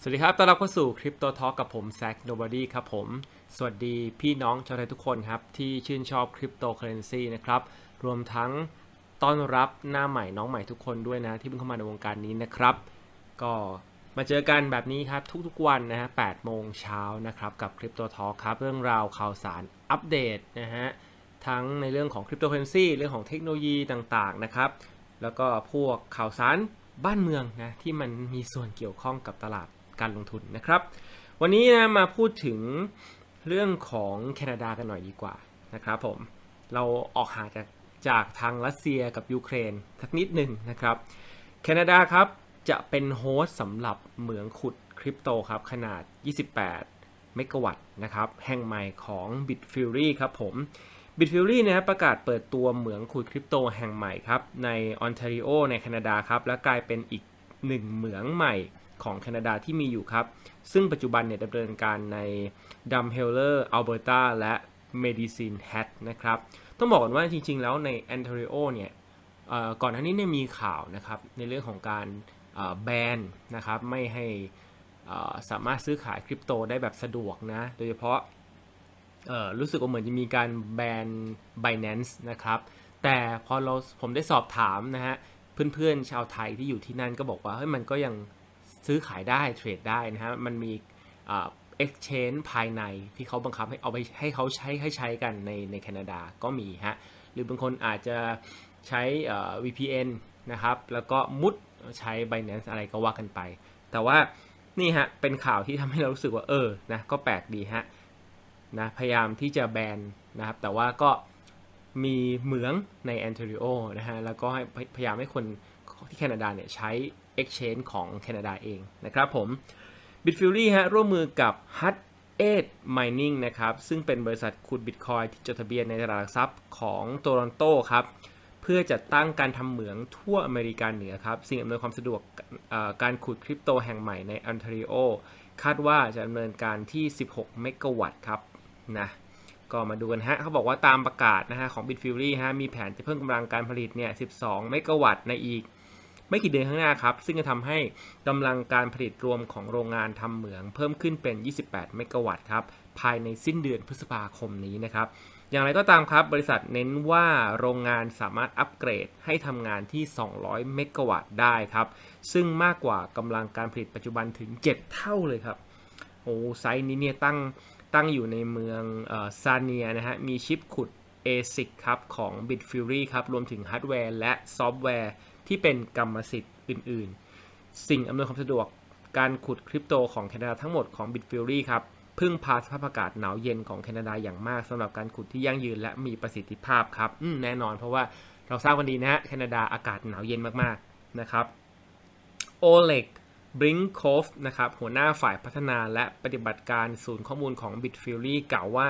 สวัสดีครับ ต้อนรับเข้าสู่คริปโตทอ k กับผมแซคโนบอดี้ครับผม สวัสดีพี่น้องชาวไทยทุกคนครับ ที่ชื่นชอบคริปโตเคอเรนซีนะครับ รวมทั้งต้อนรับหน้าใหม่น้องใหม่ทุกคนด้วยนะ ที่เพิ่งเข้ามาในวงการนี้นะครับ ก็มาเจอกันแบบนี้ครับ ทุกๆวันนะฮะ8โมงเช้านะครับ กับคริปโตทอ k ครับ เรื่องราวข่าวสารอัปเดตนะฮะ ทั้งในเรื่องของคริปโตเคอเรนซีเรื่องของเทคโนโลยีต่างๆนะครับ แล้วก็พวกข่าวสารบ้านเมืองนะที่มันมีส่วนเกี่ยวข้องกับตลาด การลงทุนนะครับ วันนี้นะมาพูดถึงเรื่องของแคนาดากันหน่อยดีกว่านะครับผมเราออกห่างจากจากทางรัสเซียกับยูเครนสักนิดหนึ่งนะครับ แคนาดาครับจะเป็นโฮสต์สำหรับเหมืองขุดคริปโตครับ ขนาด 28 เมกะวัตต์นะครับ แห่งใหม่ของ Bitfury ครับผม Bitfury นะครับประกาศเปิดตัวเหมืองขุดคริปโตแห่งใหม่ครับ ในออนแทรีโอในแคนาดาครับ และกลายเป็นอีกหนึ่งเหมืองใหม่ ของแคนาดาที่มีอยู่ครับ ซึ่งปัจจุบันเนี่ยดำเนินการในดัมเฮลเลอร์อัลเบอร์ตาและเมดิซินแฮทนะครับ ต้องบอกก่อนว่าจริงๆ แล้วในแอนเทริโอเนี่ยก่อนหน้านี้เนี่ยมีข่าวนะครับในเรื่องของการแบนนะครับไม่ให้สามารถซื้อขายคริปโตได้แบบสะดวกนะ โดยเฉพาะรู้สึกว่าเหมือนจะมีการแบน Binance นะครับ แต่พอเราผมได้สอบถามนะฮะเพื่อนๆชาวไทยที่อยู่ที่นั่นก็บอกว่าเฮ้ยมันก็ยัง ซื้อขายได้เทรดได้นะฮะมันมีเอ่อ exchange ภายในที่เขาบังคับให้เอาไปให้เขาใช้ให้ใช้กันในในแคนาดาก็มีฮะหรือบางคนอาจจะใช้เอ่อ VPN นะครับแล้วก็มุดใช้ Binance อะไรก็ว่ากันไป แต่ว่านี่ฮะเป็นข่าวที่ทำให้เรารู้สึกว่าเออนะก็แปลกดีฮะนะพยายามที่จะแบนนะครับแต่ว่าก็มีเหมืองในแอนเทริโอนะฮะแล้วก็พยายามให้คน ที่แคนาดาเนี่ยใช้ Exchange ของแคนาดาเองนะครับผม Bitfury ฮะร่วมมือกับ Hut 8 Mining นะครับ ซึ่งเป็นบริษัทขุดบิตคอยที่จดทะเบียนในตลาดหลักทรัพย์ของโตรอนโตครับ เพื่อจัดตั้งการทำเหมืองทั่วอเมริกาเหนือครับ สิ่งอำนวยความสะดวกการขุดคริปโตแห่งใหม่ในอ n น a ริโอคาดว่าจะดำเนินการที่ 16 เมกะวัตต์ครับนะก็มาดูกันฮะ เขาบอกว่าตามประกาศนะฮะของ Bitfury ฮะมีแผนจะเพิ่มกำลังการผลิตเนี่ย 12 เมกะวัตต์ในอีก ไม่กี่เดือนข้างหน้าครับ ซึ่งจะทำให้กำลังการผลิตรวมของโรงงานทำเหมือง เพิ่มขึ้นเป็น 28 เมกะวัตต์ครับ ภายในสิ้นเดือนพฤษภาคมนี้นะครับ อย่างไรก็ตามครับ บริษัทเน้นว่าโรงงานสามารถอัปเกรดให้ทำงานที่ 200 เมกะวัตต์ได้ครับ ซึ่งมากกว่ากำลังการผลิตปัจจุบันถึง 7 เท่าเลยครับ โอ้ไซต์นี้เนี่ยตั้งตั้งอยู่ในเมืองซาเนียนะฮะ มีชิปขุด ASIC ครับของ Bitfury ครับ รวมถึงฮาร์ดแวร์และซอฟต์แวร์ ที่เป็นกรรมสิทธิ์อื่น ๆ สิ่งอำนวยความสะดวกการขุดคริปโตของแคนาดาทั้งหมดของ Bitfury ครับพึ่งพาสภาพอากาศหนาวเย็นของแคนาดาอย่างมากสำหรับการขุดที่ยั่งยืนและมีประสิทธิภาพครับแน่นอนเพราะว่าเราทราบกันดีนะฮะแคนาดาอากาศหนาวเย็นมากๆนะครับโอเล็กบริงโคฟนะครับหัวหน้าฝ่ายพัฒนาและปฏิบัติการศูนย์ข้อมูลของ Bitfury กล่าวว่า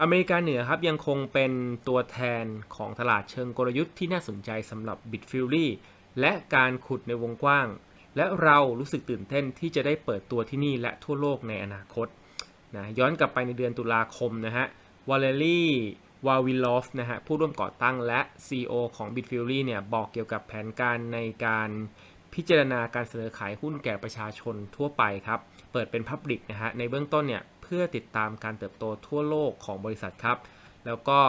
อเมริกาเหนือครับยังคงเป็นตัวแทนของตลาดเชิงกลยุทธ์ที่น่าสนใจสำหรับ Bitfury และการขุดในวงกว้าง และเรารู้สึกตื่นเต้นที่จะได้เปิดตัวที่นี่และทั่วโลกในอนาคตนะย้อนกลับไปในเดือนตุลาคมนะฮะวาเลรี่วาวิลอฟนะฮะผู้ร่วมก่อตั้งและ CEO ของ Bitfury เนี่ยบอกเกี่ยวกับแผนการในการพิจารณาการเสนอขายหุ้นแก่ประชาชนทั่วไปครับ เปิดเป็นพับลิกนะฮะในเบื้องต้นเนี่ย พื่อติดตามการเติบโตทั่วโลกของบริษัทครับ แล้วก็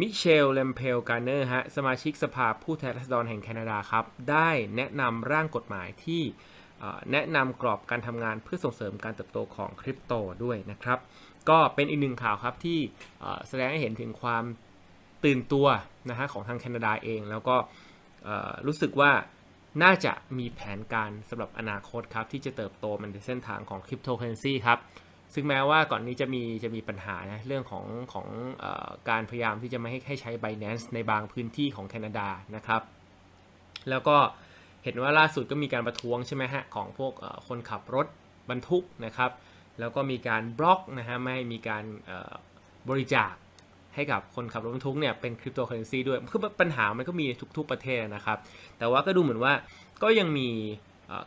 มิเชลเลมเพลการ์เนอร์ฮะสมาชิกสภาผู้แทนราษฎรแห่งแคนาดาครับ ได้แนะนำร่างกฎหมายที่แนะนำกรอบการทำงานเพื่อส่งเสริมการเติบโตของคริปโตด้วยนะครับ ก็เป็นอีกหนึ่งข่าวครับที่แสดงให้เห็นถึงความตื่นตัวนะฮะของทางแคนาดาเอง แล้วก็รู้สึกว่า น่าจะมีแผนการสำหรับอนาคตครับ ที่จะเติบโตมันในเส้นทางของคริปโตเคอเรนซีครับซึ่งแม้ว่าก่อนนี้จะมีจะมีปัญหานะเรื่องของของอการพยายามที่จะไม่ให้ให้ใช้ Binance ในบางพื้นที่ของแคนาดานะครับ แล้วก็เห็นว่าล่าสุดก็มีการประท้วงใช่ไหมฮะของพวกคนขับรถบรรทุกนะครับ แล้วก็มีการบล็อกนะฮะไม่ให้มีการบริจาค ให้กับคนขับรถบรรทุกเนี่ยเป็นคริปโตเคอเรนซีด้วยคือปัญหามันก็มีทุก ๆประเทศนะครับ แต่ว่าก็ดูเหมือนว่าก็ยังมี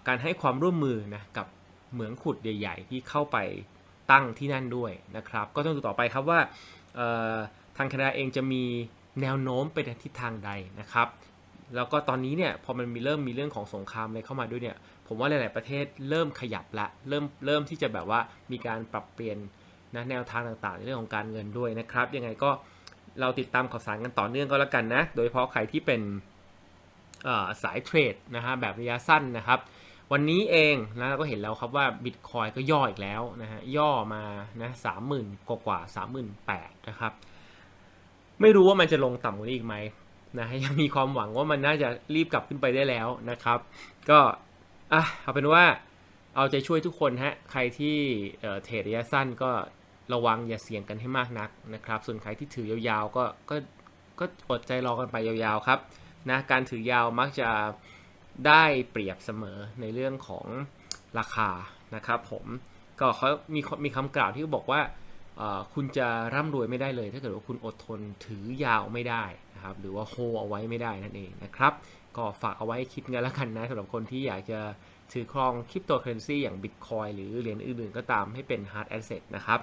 การให้ความร่วมมือนะกับเหมืองขุดใหญ่ ๆ ที่เข้าไปตั้งที่นั่นด้วยนะครับ ก็ต้องดูต่อไปครับว่าทางแคนาดาเองจะมีแนวโน้มไปในทิศทางใดนะครับ แล้วก็ตอนนี้เนี่ยพอมันมีเริ่มมีเรื่องของสงครามอะไรเข้ามาด้วยเนี่ยผผมว่าหลาย ๆ ประเทศเริ่มขยับละเริ่มเริ่มที่จะแบบว่ามีการปรับเปลี่ยน นะแนวทางต่างๆ ในเรื่องของการเงินด้วยนะครับ ยังไงก็เราติดตามข่าวสารกันต่อเนื่องก็แล้วกันนะ โดยเฉพาะใครที่เป็นสายเทรดนะฮะแบบระยะสั้นนะครับ วันนี้เองนะเราก็เห็นแล้วครับว่าบิตคอยก็ย่ออีกแล้วนะฮะย่อมานะสามหมื่นกว่ากว่าสามหมื่นแปดนะครับ ไม่รู้ว่ามันจะลงต่ำกว่านี้อีกไหมนะยังมีความหวังว่ามันน่าจะรีบกลับขึ้นไปได้แล้วนะครับ ก็อะเอาเป็นว่าเอาใจช่วยทุกคนฮะใครที่เเทรดระยะสั้นก็ ระวังอย่าเสี่ยงกันให้มากนักนะครับ ส่วนใครที่ถือยาวๆก็ก็ก็อดใจรอกันไปยาวๆครับนะการถือยาวมักจะได้เปรียบเสมอในเรื่องของราคานะครับผมก็เขามีมีคำกล่าวที่บอกว่าคุณจะร่ำรวยไม่ได้เลย ถ้าเกิดว่าคุณอดทนถือยาวไม่ได้นะครับหรือว่าโฮเอาไว้ไม่ได้นั่นเองนะครับก็ฝากเอาไว้คิดกันแล้วกันนะสำหรับคนที่อยากจะถือครองคริปโตเคอเรนซีอย่าง Bitcoin หรือเหรียญอื่นๆก็ตามให้เป็น hard asset นะครับ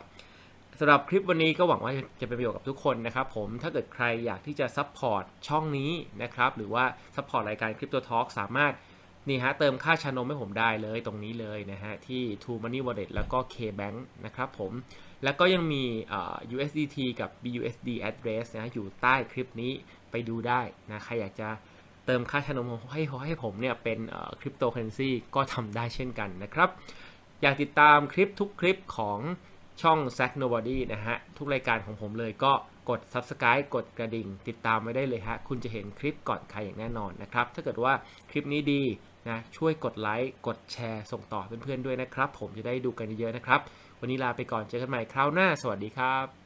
สำหรับคลิปวันนี้ก็หวังว่าจะเป็นประโยชน์กับทุกคนนะครับผมถ้าเกิดใครอยากที่จะซัพพอร์ตช่องนี้นะครับหรือว่าซัพพอร์ตรายการ Crypto Talk สามารถนี่ฮะเติมค่าชานมให้ผมได้เลยตรงนี้เลยนะฮะที่ True Money Wallet แล้วก็ KBank นะครับผมแล้วก็ยังมี USDT กับ BUSD address นะอยู่ใต้คลิปนี้ไปดูได้นะใครอยากจะเติมค่าชานมให้ให้ผมเนี่ยเป็นคริปโตเคอเรนซีก็ทำได้เช่นกันนะครับ อยากติดตามคลิปทุกคลิปของ ช่อง Zack Nobody นะฮะ ทุกรายการของผมเลยก็กด Subscribe กดกระดิ่ง ติดตามไว้ได้เลยฮะ คุณจะเห็นคลิปก่อนใครอย่างแน่นอนนะครับ ถ้าเกิดว่าคลิปนี้ดีนะช่วยกดไลค์ กดแชร์ส่งต่อเพื่อนๆด้วยนะครับ ผมจะได้ดูกันเยอะๆนะครับ วันนี้ลาไปก่อนเจอกันใหม่คราวหน้า สวัสดีครับ